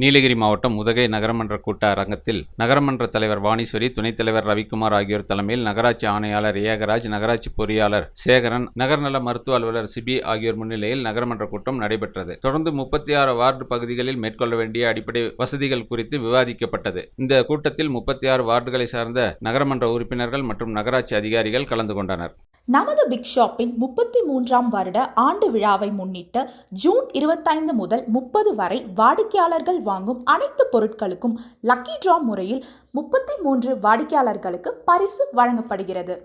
நீலகிரி மாவட்டம் உதகை நகரமன்ற கூட்ட அரங்கத்தில் நகரமன்ற தலைவர் வாணீஸ்வரி துணைத் தலைவர் ரவிக்குமார் ஆகியோர் தலைமையில் நகராட்சி ஆணையாளர் ஏகராஜ் நகராட்சி பொறியாளர் சேகரன் நகர்நல மருத்துவ அலுவலர் சிபி ஆகியோர் முன்னிலையில் நகரமன்ற கூட்டம் நடைபெற்றது. தொடர்ந்து முப்பத்தி ஆறு வார்டு பகுதிகளில் மேற்கொள்ள வேண்டிய அடிப்படை வசதிகள் குறித்து விவாதிக்கப்பட்டது. இந்த கூட்டத்தில் முப்பத்தி ஆறு வார்டுகளை சார்ந்த நகரமன்ற உறுப்பினர்கள் மற்றும் நகராட்சி அதிகாரிகள் கலந்து கொண்டனர். நமது பிக் ஷாப்பின் முப்பத்தி மூன்றாம் வருட ஆண்டு விழாவை முன்னிட்டு ஜூன் இருபத்தைந்து முதல் முப்பது வரை வாடிக்கையாளர்கள் வாங்கும் அனைத்து பொருட்களுக்கும் லக்கி ட்ரா முறையில் முப்பத்தி மூன்று வாடிக்கையாளர்களுக்கு பரிசு வழங்கப்படுகிறது.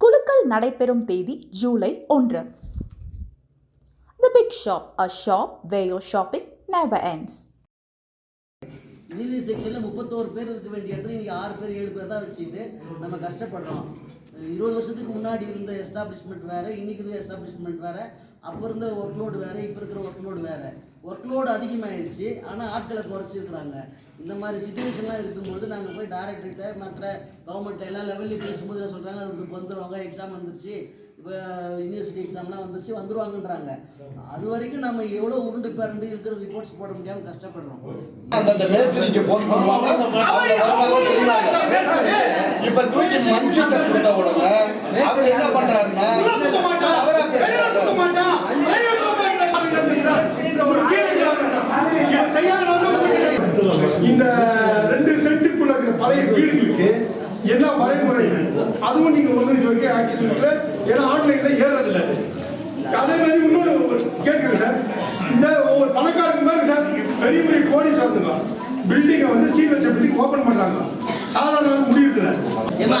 குலுக்கல் நடைபெறும் தேதி ஜூலை ஒன்று. The big shop a shop where your shopping never ends. நீலி செக்ஷனில் முப்பத்தோரு பேர் இருக்க வேண்டிய இடத்துல இன்னைக்கு ஆறு பேர் ஏழு பேர் தான் வச்சுட்டு நம்ம கஷ்டப்படுறோம். இருபது வருஷத்துக்கு முன்னாடி இருந்த எஸ்டாப்ளிஷ்மெண்ட் வேறு இன்றைக்கி இருக்க எஸ்டாப்ளிஷ்மெண்ட் வேறு அப்போ இருந்த ஒர்க் லோடு வேறு இப்போ இருக்கிற ஒர்க் லோடு வேறு. ஒர்க் லோடு அதிகமாகிருச்சு ஆனால் ஆட்களை குறைச்சிருக்கிறாங்க. இந்த மாதிரி சுச்சுவேஷன்லாம் இருக்கும்போது நாங்கள் போய் டேரக்டர்கிட்ட மற்ற கவர்மெண்ட் எல்லா லெவல்லையும் பேசும்போது என்ன சொல்கிறாங்க அது வந்துடுவாங்க எக்ஸாம் வந்துருச்சு. இப்போ யூனிவர்சிட்டி எக்ஸாம்லாம் வந்துருச்சு வந்துருவாங்கன்றாங்க. அது வரைக்கும் நம்ம எவ்வளோ உருண்டு பிறண்டு இருக்கிற ரிப்போர்ட்ஸ் போட முடியாமல் கஷ்டப்படுறோம். மேஸ்திரிக்கு ஃபோன் பண்ணுவாங்க. இப்ப தூக்கி உடனே அவர் என்ன பண்றாருன்னா. இந்த ரெண்டு சென்ட்டுக்குள்ள இருக்கிற பழைய வீடுகளுக்கு என்ன வரைமுறை? அதுவும் நீங்க வந்து இது வரைக்கும் ஆக்சிடென்ட்ல ஏன்னா ஆன்லைன்ல ஏறதில்ல அதே மாதிரி இன்னொன்று கேட்குறேன் சார். இந்த ஒவ்வொரு பணக்காரங்க மாதிரி சார். பெரிய பெரிய கோடீஸ்வரனுங்க. பில்டிங்கை வந்து சீல் வச்ச பில்டிங் ஓப்பன் பண்றாங்க. சாதாரண முடியுதுல ஏமா